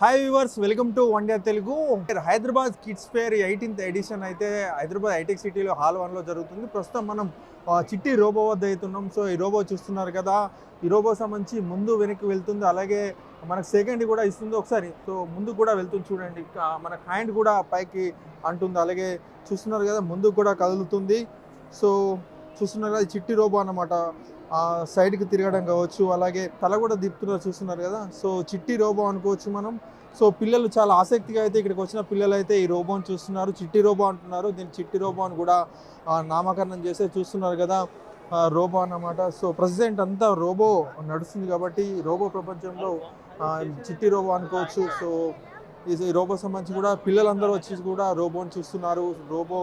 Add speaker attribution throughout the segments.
Speaker 1: Hi viewers welcome to one day Telugu Hyderabad kids fair eighteenth edition అయితే Hyderabad hitech సిటీలో hall వన్లో జరుగుతుంది. ప్రస్తుతం మనం చిట్టి రోబో వద్ద అవుతున్నాం సో ఈ రోబో చూస్తున్నారు కదా. ఈ రోబో సంబంధించి ముందు వెనక్కి వెళ్తుంది. అలాగే మనకు సెకండ్ కూడా ఇస్తుంది ఒకసారి. సో ముందు కూడా వెళ్తుంది చూడండి. మనకు హ్యాండ్ కూడా పైకి అంటుంది. అలాగే చూస్తున్నారు కదా ముందుకు కూడా కదులుతుంది. సో చూస్తున్నారు కదా చిట్టి రోబో అనమాట ఆ సైడ్కి తిరగడం కావచ్చు అలాగే తల కూడా దిప్తున్నారు చూస్తున్నారు కదా. సో చిట్టి రోబో అనుకోవచ్చు మనం. సో పిల్లలు చాలా ఆసక్తిగా అయితే ఇక్కడికి వచ్చిన పిల్లలు అయితే ఈ రోబోని చూస్తున్నారు. చిట్టి రోబో అంటున్నారు. దీన్ని చిట్టి రోబో అని కూడా నామకరణం చేసే చూస్తున్నారు కదా రోబో అన్నమాట. సో ప్రెసిడెంట్ అంతా రోబో నడుస్తుంది కాబట్టి రోబో ప్రపంచంలో చిట్టి రోబో అనుకోవచ్చు. సో ఈ రోబో సంబంధించి కూడా పిల్లలందరూ వచ్చి కూడా రోబోని చూస్తున్నారు. రోబో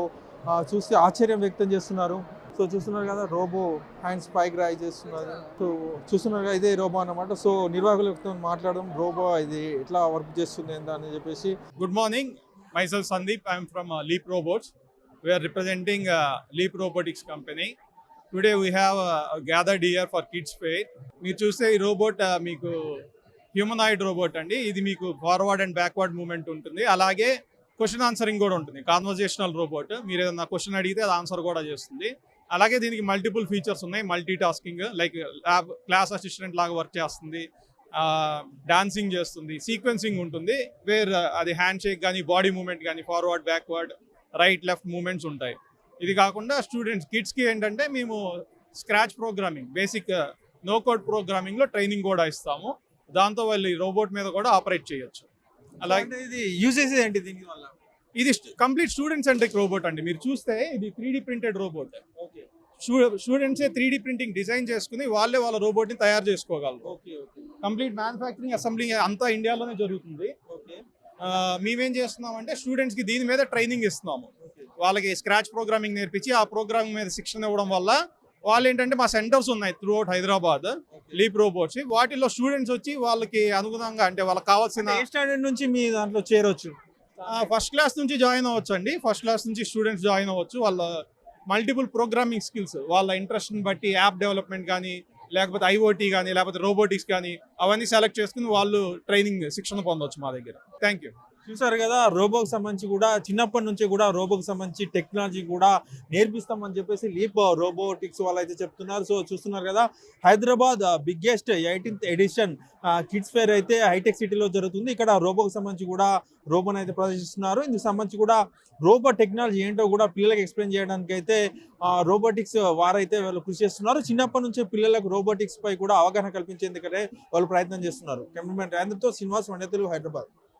Speaker 1: చూసి ఆశ్చర్యం వ్యక్తం చేస్తున్నారు. సో చూస్తున్నారు కదా రోబో హ్యాండ్స్ పైకి రాయి చేస్తున్నారు. సో చూస్తున్నారు కదా ఇదే రోబో అన్నమాట. సో నిర్వాహకులతో మాట్లాడడం రోబో ఇది ఎట్లా వర్క్ చేస్తుంది ఏందా అని చెప్పేసి.
Speaker 2: Good morning Myself Sandeep. I'm from uh, Leap Robots. We are representing uh, Leap Robotics company. Today we have uh, gathered here for Kids Fair. మీరు చూస్తే ఈ రోబోట్ uh, మీకు హ్యూమనాయిడ్ రోబోట్ అండి. ఇది మీకు ఫార్వర్డ్ అండ్ బ్యాక్వర్డ్ మూమెంట్ ఉంటుంది. అలాగే question answering కూడా ఉంటుంది. కాన్వర్జేషనల్ రోబోట్ మీరు ఏదైనా క్వశ్చన్ అడిగితే అది ఆన్సర్ కూడా చేస్తుంది. అలాగే దీనికి మల్టిపుల్ ఫీచర్స్ ఉన్నాయి. Multitasking like lab class assistant లాగా వర్క్ చేస్తుంది. డాన్సింగ్ చేస్తుంది. సీక్వెన్సింగ్ ఉంటుంది. వేర్ uh, అది హ్యాండ్ షేక్ కానీ బాడీ మూమెంట్ కానీ forward backward right left movements ఉంటాయి. ఇది కాకుండా స్టూడెంట్స్ కిడ్స్కి ఏంటంటే మేము scratch programming basic no code ప్రోగ్రామింగ్లో training కూడా ఇస్తాము. దాంతో వాళ్ళు రోబోట్ మీద కూడా ఆపరేట్ చేయొచ్చు. అలాగే
Speaker 1: ఇది యూజ్ చేసేది ఏంటి దీని వల్ల?
Speaker 2: ఇది కంప్లీట్ స్టూడెంట్ సెంట్రిక్ రోబోట్ అండి. మీరు చూస్తే ఇది త్రీ ప్రింటెడ్ రోబోట్ స్టూడెంట్సే త్రీ ప్రింటింగ్ డిజైన్ చేసుకుని వాళ్ళే వాళ్ళ రోబోట్ని తయారు చేసుకోగలరు. కంప్లీట్ మ్యానుఫ్యాక్చరింగ్ అసెంబ్లింగ్ అంతా ఇండియాలోనే జరుగుతుంది. మేమేం చేస్తున్నాం అంటే స్టూడెంట్స్కి దీని మీద ట్రైనింగ్ ఇస్తున్నాము. వాళ్ళకి స్క్రాచ్ ప్రోగ్రామింగ్ నేర్పించి ఆ ప్రోగ్రామింగ్ మీద శిక్షణ ఇవ్వడం వల్ల వాళ్ళు ఏంటంటే మా సెంటర్స్ ఉన్నాయి throughout Hyderabad leap robots వాటిలో స్టూడెంట్స్ వచ్చి వాళ్ళకి అనుగుణంగా అంటే వాళ్ళకి కావాల్సిన
Speaker 1: స్టాండర్డ్ నుంచి మీ దాంట్లో చేరొచ్చు.
Speaker 2: ఫస్ట్ క్లాస్ నుంచి జాయిన్ అవ్వచ్చు అండి ఫస్ట్ క్లాస్ నుంచి స్టూడెంట్స్ జాయిన్ అవ్వచ్చు. వాళ్ళ మల్టిపుల్ ప్రోగ్రామింగ్ స్కిల్స్ వాళ్ళ ఇంట్రెస్ట్ని బట్టి యాప్ డెవలప్మెంట్ కానీ లేకపోతే ఐఓటీ కానీ లేకపోతే రోబోటిక్స్ కానీ అవన్నీ సెలెక్ట్ చేసుకుని వాళ్ళు ట్రైనింగ్ శిక్షణ పొందవచ్చు మా దగ్గర. థ్యాంక్ యూ
Speaker 1: చూసారు కదా రోబోకి సంబంధించి కూడా చిన్నప్పటి నుంచి కూడా రోబోకి సంబంధించి టెక్నాలజీ కూడా నేర్పిస్తామని చెప్పేసి లీప్ రోబోటిక్స్ వాళ్ళు అయితే చెప్తున్నారు. సో చూస్తున్నారు కదా Hyderabad biggest eighteenth edition kids fair అయితే హైటెక్ సిటీలో జరుగుతుంది. ఇక్కడ రోబోకి సంబంధించి కూడా రోబోని అయితే ప్రదర్శిస్తున్నారు. ఇందుకు సంబంధించి కూడా రోబో టెక్నాలజీ ఏంటో కూడా పిల్లలకు ఎక్స్ప్లెయిన్ చేయడానికి అయితే రోబోటిక్స్ వారైతే వాళ్ళు కృషి చేస్తున్నారు. చిన్నప్పటి నుంచే పిల్లలకు రోబోటిక్స్ పై కూడా అవగాహన కల్పించేందుకనే వాళ్ళు ప్రయత్నం చేస్తున్నారు. కెమెరామెన్ రాజేంద్రతో శ్రీనివాస్ వండే తెలుగు హైదరాబాద్.